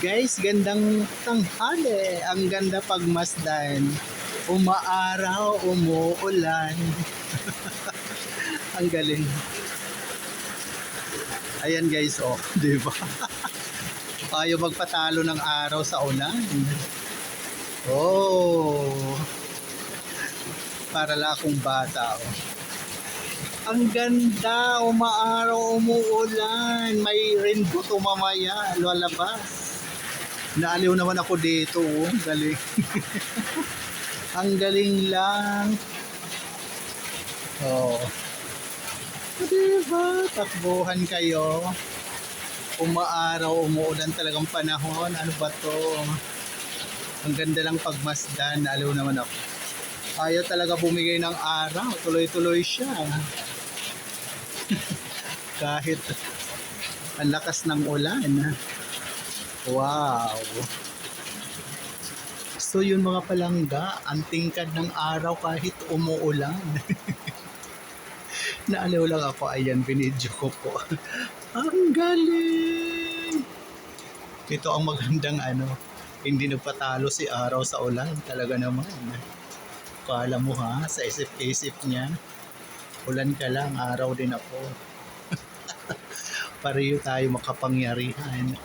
Guys, gandang tanghali. Ang ganda pagmasdan. Umaaraw, umuulan. Ang galing. Ayan guys, oh, di ba? Ayaw magpatalo ng araw sa ulan. Oh. Para lang akong bata, oh. Ang ganda, umaaraw, umuulan. May rainbow to mamaya, lalabas. Naaliw naman ako dito, oh. Galing. Ang galing lang. Oh. Diba? Takbuhan kayo. Umaaraw, umuulan talagang panahon. Ano ba to? Ang ganda lang pagmasdan. Naaliw naman ako. Ayaw talaga bumigay ng araw. Tuloy-tuloy siya. Kahit ang lakas ng ulan. Wow. So yun mga palangga, ang tingkad ng araw kahit umuulan. Naaliw lang ako, ayan, binidyo ko po. ang galing! Ito ang magandang ano, hindi nagpatalo si araw sa ulan. Talaga naman. Kala mo ha, sa isip-isip niya, ulan ka lang, araw din ako. Pareho tayo makapangyarihan.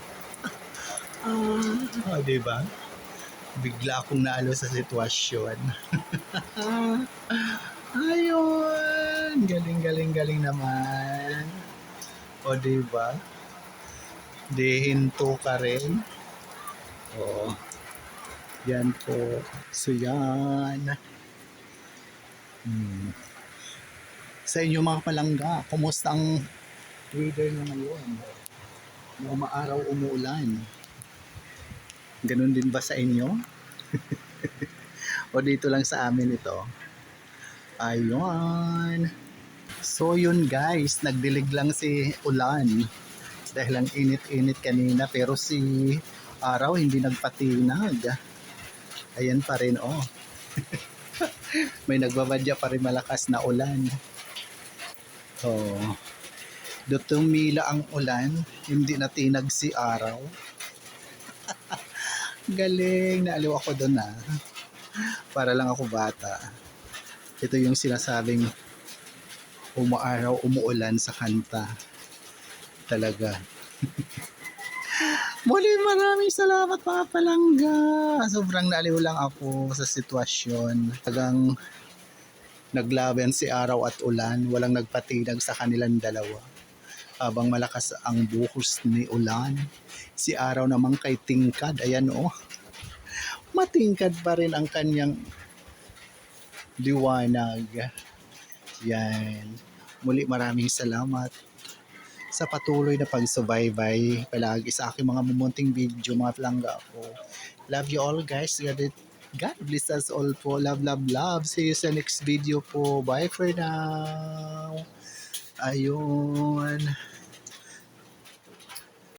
Ah, di ba? Bigla akong naalo sa sitwasyon. Ayun! Galing, galing, galing naman. O, di ba? Di hinto ka rin. Oo. Yan po. So, yan. Hmm. Sa inyo mga palangga, kumusta ang weather nyo ngayon? Umaaraw, umuulan. Ganun din ba sa inyo? o dito lang sa amin ito? Ayun. So yun guys, nagdilig lang si ulan. Dahil ang init-init kanina pero si araw hindi nagpatinag. Ayan pa rin oh. May nagbabadya pa rin malakas na ulan. Oh. Do tumila ang ulan, hindi natinag si araw. Galing, naaliw ako doon ah. Para lang ako bata. Ito yung sinasabing umaaraw, umuulan sa kanta. Talaga. Muli maraming salamat mga palangga. Sobrang naaliw lang ako sa sitwasyon. Tagang naglaban si araw at ulan. Walang nagpatinag sa kanilang dalawa. Habang malakas ang buhos ni ulan. Si araw naman kay tingkad. Ayan oh. Matingkad pa rin ang kanyang liwanag. Yan. Muli maraming salamat sa patuloy na pagsubaybay palagi sa aking mga mumunting video, mga plangga ko. Love you all guys. God bless us all po. Love, love, love. See you sa next video po. Bye for now. Ayun.